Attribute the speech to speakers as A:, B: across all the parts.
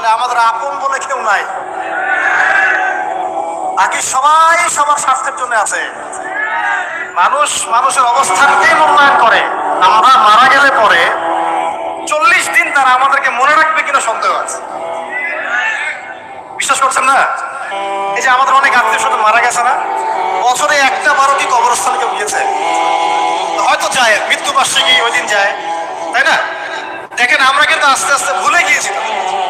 A: পরকালে আমাদের আপন বলে কেউ নাই। বাকি সবাই সবার স্বার্থের জন্য আছে। মানুষ, মানুষের অবস্থানকেই মূল্যায়ন করে। আমরা মারা গেলে পরে চল্লিশ দিন তারা আমাদেরকে মনে রাখবে কিনা সন্দেহ আছে। বিশ্বাস করছেন না? এই যে আমাদের অনেক আত্মীয় স্বজন মারা গেছে না? বছরে একটা বারো কি কবরস্থানে কেউ গিয়েছে? হয়তো যায় মৃত্যু বার্ষিকী ওই দিন যায়। তাই না? দেখেন, আমরা কিন্তু আস্তে আস্তে ভুলে গিয়েছি তাদের। আমরা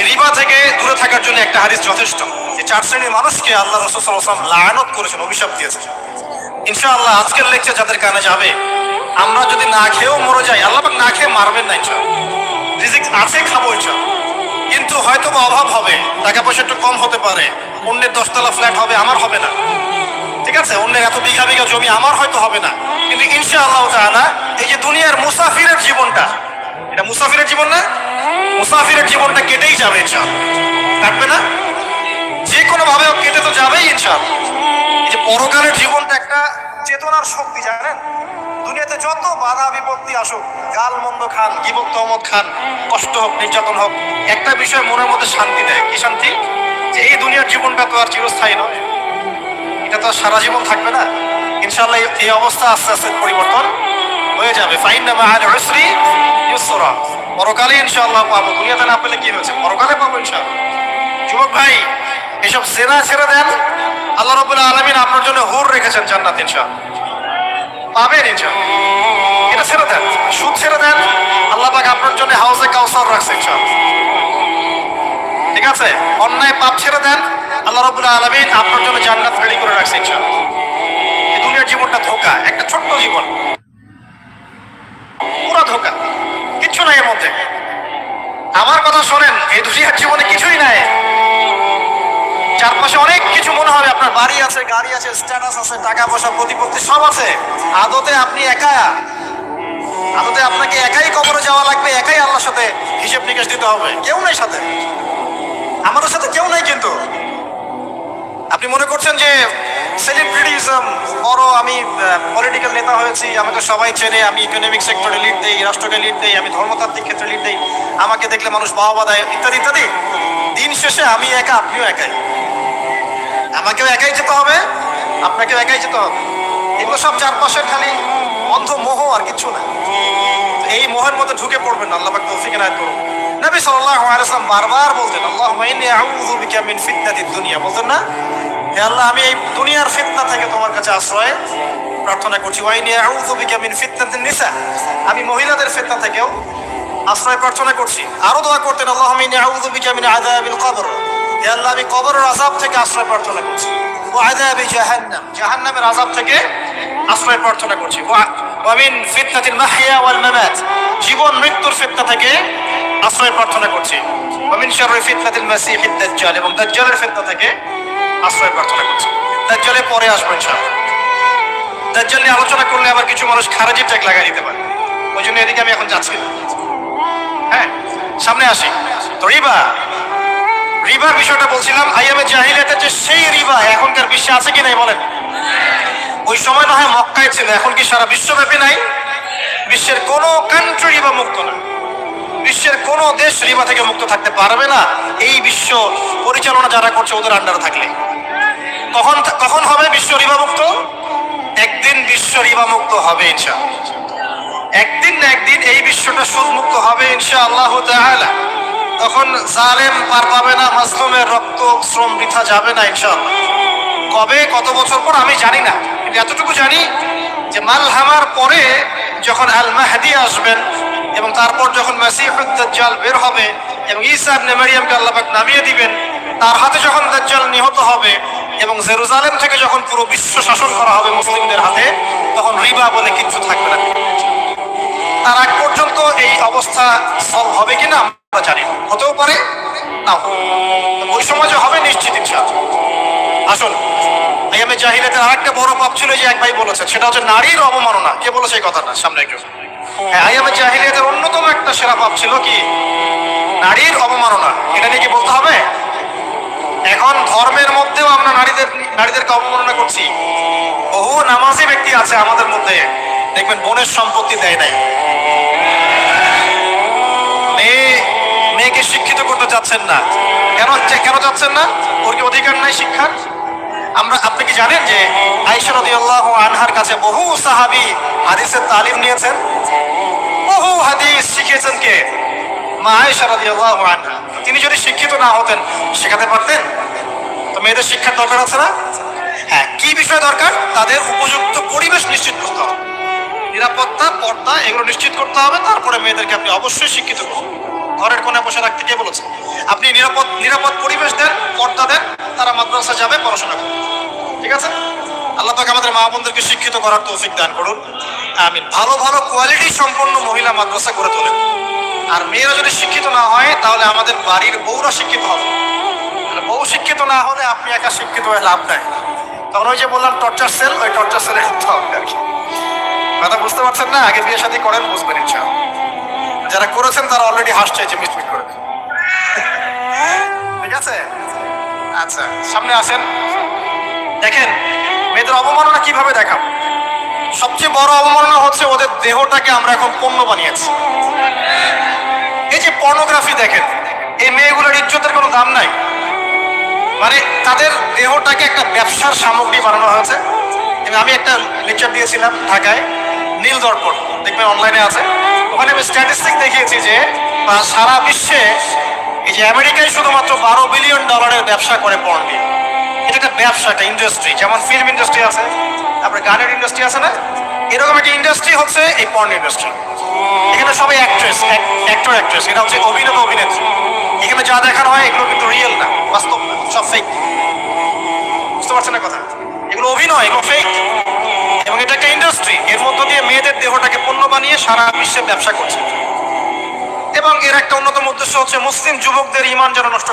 A: রিবা থেকে দূরে থাকার জন্য একটা হাদিস যথেষ্ট। এই চার শ্রেণির মানুষকে আল্লাহ রসুল সাল্লাম লায়নত করেছেন, অভিশাপ দিয়েছেন। ইনশাআল্লাহ আজকের লেকচার যাদের কানে যাবে, আমরা যদি না খেয়েও মরে যাই, আল্লাহ না খেয়ে মারবেন না ইনশাআল্লাহ। রিজিক আছে, খাব ইনশাআল্লাহ। কিন্তু হয়তো বা অভাব হবে, টাকা পয়সা একটু কম হতে পারে, অন্যের দশতলা ফ্ল্যাট হবে, আমার হবে না। ঠিক আছে? অন্যের এত বিঘা বিঘা জমি, আমার হয়তো হবে না। কিন্তু ইনশা আল্লাহ তাআলা, এই যে দুনিয়ার মুসাফিরের জীবনটা, এটা মুসাফিরের জীবন না? মুসাফিরের জীবনটা কেটেই যাবে, ইনশাআল্লাহ। কাটবে না? যে কোনো ভাবে কেটে তো যাবেই এই যে পরকালের জীবনটা একটা চেতনার শক্তি, জানেন? দুনিয়াতে যত বাধা বিপত্তি আসুক, গাল মন্দ খান গিবক তহমত খান, কষ্ট হোক, নির্যাতন হোক, একটা বিষয় মনের মধ্যে শান্তি দেয়। কি শান্তি? যে এই দুনিয়ার জীবনটা তো আর চিরস্থায়ী নয়। এটা তো আর সারা জীবন থাকবে না। ইনশাআল্লাহ এই- অবস্থা আস্তে আস্তে পরিবর্তন হয়ে যাবে। ফাইন নামা উসরি ইউসরা। পরকালে ইনশাআল্লাহ পাবো। দুনিয়াতে না পেলে কি হয়েছে? পরকালে পাবো ইনশাআল্লাহ। যুবক ভাই, এসব জেনা ছেড়ে দেন। আল্লাহ রাব্বুল আলামিন আপনার জন্য হুর রেখেছেন জান্নাত ইনশাআল্লাহ। পাবেন ইনশাআল্লাহ। এটা ছেড়ে দেন, সুদ ছেড়ে দেন। আল্লাহ পাক আপনার জন্য হাউসে কাউসার রাখছে ঠিক আছে? অন্যায় পাপ ছেড়ে দেন। আল্লাহ রাব্বুল আলামিন আপনার জন্য জান্নাত রেডি করে রাখছে দুনিয়ার জীবনটা ধোকা, একটা ছোট্ট জীবন। পুরো ধোকা। কিচ্ছু নাই এর মধ্যে। আমার কথা শোনেন, এই দুনিয়ার জীবনে কিছুই নাই। চারপাশে অনেক কিছু মনে হবে, আপনার বাড়ি আছে, গাড়ি আছে স্ট্যাটাস আছে টাকা পয়সা প্রতিপত্তি সব আছে। আদতে আপনি একা। আদতে আপনাকে একাই কবরে যাওয়া লাগবে, একাই আল্লাহর সাথে হিসেব নিকেশ দিতে হবে। কেউ নাই সাথে। আমাদের সাথে কেউ নাই কিন্তু। আপনি মনে করছেন যে সেলিব্রিটিজম বড় আমি পলিটিক্যাল নেতা হয়েছি, আমাকে সবাই চেনে, আমি ইকোনমিক সেক্টরে লিড দেই, রাষ্ট্রকে লিড দেই, আমি ধর্মতাত্ত্বিক ক্ষেত্রে লিড দেই, আমাকে দেখলে মানুষ বাহবা দেয়, ইত্যাদি ইত্যাদি। দিন শেষে আমি একা, আপনিও একাই। আমাকেও একাই যেতে হবে, আপনাকেও একাই যেতে হবে। এগুলো সব চারপাশের খালি অন্ধ মোহ আর কিচ্ছু না। এই মোহের মধ্যে ঢুকে পড়বেন না আল্লাহ পাক তৌফিক এনায়েত করুন নবী সাল্লাল্লাহু আলাইহি ওয়াসাল্লাম বারবার বলতেন, আল্লাহুম্মা ইন্নী আউযু বিকা মিন ফিতনাতিদ দুনিয়া। বলতেন না হে আল্লাহ, আমি এই দুনিয়ার ফিতনা থেকে তোমার কাছে আশ্রয় প্রার্থনা করছি। ওয়া ইন্নী আউযু বিকা মিন ফিতনাতিন নিসা। আমি মহিলাদের ফিতনা থেকেও আশ্রয় প্রার্থনা করছি। আরও দোয়া করতেন, আল্লাহুম্মা ইন্নী আউযু বিকা মিন আযাবিল কবর। হে আল্লাহ, আমি কবরের আযাব থেকে আশ্রয় প্রার্থনা করছি। ও আযাবি জাহান্নাম। জাহান্নামের আযাব থেকে আশ্রয় প্রার্থনা করছি। ওয়া মিন ফিতনাতিল মাহইয়া ওয়াল মামাত। জীবন, মৃত্যুর ফিতনা থেকে আশ্রয় প্রার্থনা করছি। ওয়া মিন শাররি ফিতনাতিল মাসিহিদ দাজ্জাল। এবং দাজ্জালের ফিতনা থেকে আশ্রয় প্রার্থনা করছি। দাজ্জালে পরে আসবেন ইনশাআল্লাহ দাজ্জাল নিয়ে আলোচনা করলে আবার কিছু মানুষ খারাজির ট্যাগ লাগাই দিতে পারে। ওই জন্য এদিকে আমি এখন যাচ্ছি। হ্যাঁ সামনে আসি। তো রিবা, রিবার বিষয়টা বলছিলাম আইএমএ জাহিলিয়াতের যে সেই রিবা, এখনকার বিশ্বে আছে কি নাই বলেন? ওই সময় না হয় মক্কায় ছিল, এখন কি সারা বিশ্বব্যাপী নাই? বিশ্বের কোনো কান্ট্রি রিবা মুক্ত না। বিশ্বের কোনো দেশ রিবা থেকে মুক্ত থাকতে পারবে না। এই বিশ্ব পরিচালনা যারা করছে, ওদের আন্ডারে থাকলে। কখন কখন হবে বিশ্ব রিবা মুক্ত? একদিন বিশ্ব রিবা মুক্ত হবে, ইনশাআল্লাহ। একদিন না একদিন এই বিশ্বটা সুদ মুক্ত হবে, ইনশাআল্লাহ তাআলা। তখন জালেম পার পাবে না মাসলুমের রক্ত, শ্রম বৃথা যাবে না ইনশাল্লাহ কবে, কত বছর পর, আমি জানি না। এতটুকু জানি যে মালহামার পরে যখন আল মাহদি আসবেন এবং তারপর যখন মাসিহুদ দাজ্জাল বের হবে এবং ঈসা ইবনে মারিয়ামকে আল্লাহ পাক নামিয়ে দিবেন, তার হাতে যখন দাজ্জাল নিহত হবে এবং জেরুজালেম থেকে যখন পুরো বিশ্ব শাসন করা হবে মুসলিমদের হাতে, তখন রিবা বলে কিছু থাকবে না। তার আগ পর্যন্ত এই অবস্থা সলভ হবে কিনা আমরা জানি হতেও পারে না ওই সময় যে হবে নিশ্চিত ইচ্ছা আসুন, আইয়ামে জাহিলিয়াতের আরেকটা বড় পাপ ছিল যে এক ভাই বলেছে সেটা হচ্ছে নারীর অবমাননা। কে বলেছে এই কথাটা? সামনে একটু। হ্যাঁ জাহিলিয়াতের অন্যতম একটা সেরা পাপ ছিল কি? নারীর অবমাননা। এটা নিয়ে কি বলতে হবে? এখন ধর্মের মধ্যেও আমরা নারীদের, নারীদেরকে অবমাননা করছি। বহু নামাজি ব্যক্তি আছে আমাদের মধ্যে। দেখবেন বোনের সম্পত্তি দেয় নাই। মেয়ে, মেয়েকে শিক্ষিত করতে চাচ্ছেন না। কেন কেন চাচ্ছেন না? ওর কি অধিকার নাই শিক্ষার? আমরা, আপনি কি জানেন যে আইসা রাদিয়াল্লাহু আনহার কাছে বহু সাহাবী হাদিসের তালিম নিয়েছেন? বহু হাদিস শিখিয়েছেন কে? মা আয়েশা রাদিয়াল্লাহু আনহা। তিনি যদি শিক্ষিত না হতেন, শেখাতে পারতেন? তো মেয়েদের শিক্ষার দরকার আছে না? হ্যাঁ কি বিষয় দরকার? তাদের উপযুক্ত পরিবেশ নিশ্চিত করতে হবে। নিরাপত্তা, পর্দা, এগুলো নিশ্চিত করতে হবে। তারপরে মেয়েদেরকে আপনি অবশ্যই শিক্ষিত করুন। ঘরের কোণে বসে রাখতে কে বলেছে? আপনি নিরাপদ নিরাপদ পরিবেশ দেন পর্দা দেন, তারা মাদ্রাসা যাবে, পড়াশোনা করবে। ঠিক আছে? আল্লাহ পাক আমাদের মা বোনদেরকে শিক্ষিত করার তৌফিক দান করুন। আমি ভালো ভালো কোয়ালিটি সম্পন্ন মহিলা মাদ্রাসা করে তোলেন। আর মেয়েরা যদি শিক্ষিত না হয়, তাহলে আমাদের বাড়ির বউরা শিক্ষিত হবে। বউ শিক্ষিত না হলে আপনি একা শিক্ষিত হয়ে লাভ নাই। তখন ওই যে বললাম টর্চার সেল ওই টর্চার সেলে ঢুকতে হবে আর কি। কথা বুঝতে পারছেন না? আগে বিয়ে শাদী করেন, বুঝবেন ইনশাআল্লাহ। যারা করেছেন, তারা অলরেডি হাসছে যে মিসমিট করে। ঠিক আছে? আচ্ছা সামনে আসেন। দেখেন, মেয়েদের অবমাননা কীভাবে দেখাবো? সবচেয়ে বড় অবমাননা হচ্ছে ওদের দেহটাকে আমরা এখন পণ্য বানিয়েছি। এই যে পর্নোগ্রাফি দেখেন, এই মেয়েগুলোর ইজ্জতের কোনো দাম নাই। মানে তাদের দেহটাকে একটা ব্যবসার সামগ্রী বানানো হয়েছে। আমি একটা লেকচার দিয়েছিলাম ঢাকায়, নীল দর্পণ, দেখবেন অনলাইনে আছে। ওখানে আমি স্ট্যাটিস্টিক দেখিয়েছি যে সারা বিশ্বে এই যে আমেরিকায় শুধুমাত্র বারো বিলিয়ন ডলারের ব্যবসা করে নিয়ে এটা একটা ব্যবসা, একটা ইন্ডাস্ট্রি যেমন ফিল্ম ইন্ডাস্ট্রি আছে, তারপরে গানের ইন্ডাস্ট্রি আছে না? এরকম একটা ইন্ডাস্ট্রি হচ্ছে এই পর্ন ইন্ডাস্ট্রি এখানে সবাই অ্যাক্ট্রেস অ্যাক্টর অ্যাক্ট্রেস এটা হচ্ছে অভিনেতা, অভিনেত্রী। এখানে যা দেখানো হয়, এগুলো কিন্তু রিয়েল না, বাস্তব না, সব ফেক বুঝতে পারছেন না কথা? এগুলো অভিনয়, এগুলো ফেক এবং এটা একটা ইন্ডাস্ট্রি এর মধ্য দিয়ে মেয়েদের দেহটাকে পণ্য বানিয়ে সারা বিশ্বে ব্যবসা করছে। এবং এর একটা অন্যতম উদ্দেশ্য হচ্ছে মুসলিম যুবকদের ইমান যেন নষ্ট